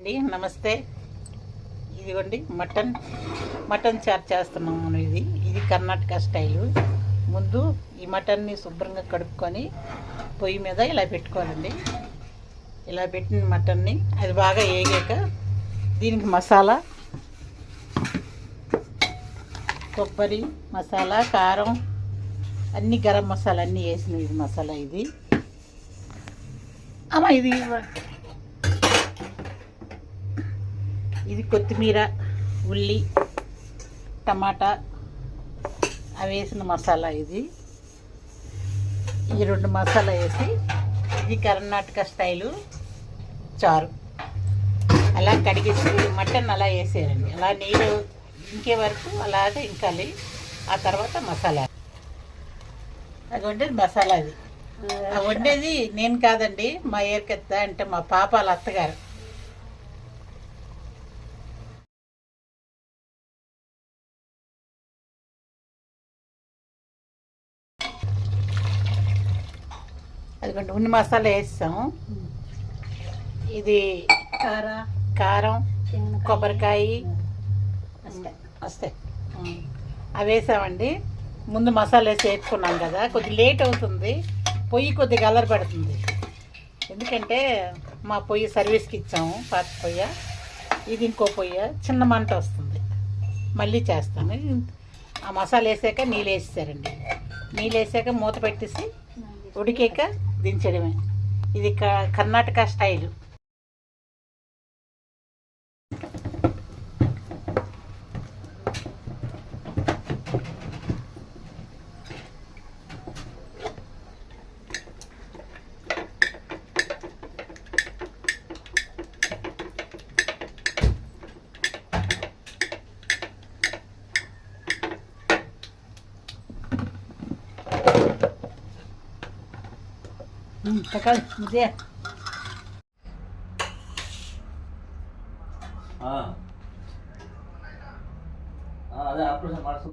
అండి నమస్తే. ఇదిగోండి మటన్ మటన్ చారు చేస్తున్నాము ఇది. ఇది కర్ణాటక స్టైలు. ముందు ఈ మటన్ని శుభ్రంగా కడుక్కొని పొయ్యి మీద ఇలా పెట్టుకోవాలండి. ఇలా పెట్టిన మటన్ని అది బాగా వేగాక దీనికి మసాలా కొబ్బరి మసాలా కారం అన్ని గరం మసాలా అన్నీ వేసినవి ఇది మసాలా ఇది. అమ్మ ఇది ఇది కొత్తిమీర ఉల్లి టమాటా అవి వేసిన మసాలా ఇది. ఈ రెండు మసాలా వేసి ఇది కర్ణాటక స్టైలు చారు. అలా కడిగేసి మటన్ అలా వేసేయాలండి. అలా నీళ్ళు ఇంకే వరకు అలాగే ఇంకాలి. ఆ తర్వాత మసాలా. అది వండేది మసాలా అది. వండేది నేను కాదండి మా ఏరికెత్త అంటే మా పాప వాళ్ళ అత్తగారు. అదిగోండి ఉన్ని మసాలా వేస్తాము ఇది కార. కొబ్బరికాయ. వస్తాయి. అవి వేసామండి. ముందు మసాలా వేసి వేసుకున్నాం కదా కొద్ది లేట్ అవుతుంది. పొయ్యి కొద్దిగా అల్లరి పెడుతుంది. ఎందుకంటే మా పొయ్యి సర్వీస్కి ఇచ్చాము పాత పొయ్య. ఇది ఇంకో పొయ్య చిన్న మంట వస్తుంది. మళ్ళీ చేస్తాను. ఆ మసాలా వేసాక నీళ్ళు వేసేసారండి. నీళ్ళు వేసాక మూత పెట్టేసి ఉడికాక దించడమే. ఇది క- కర్ణాటక స్టైలు. ಹ್ಞೂ ತಗೊಳ್ಳಿ ಮುದ್ದೆ ಹಾಂ. ಅದೇ ಆಪ್ರೇಷನ್ ಮಾಡಿಸು.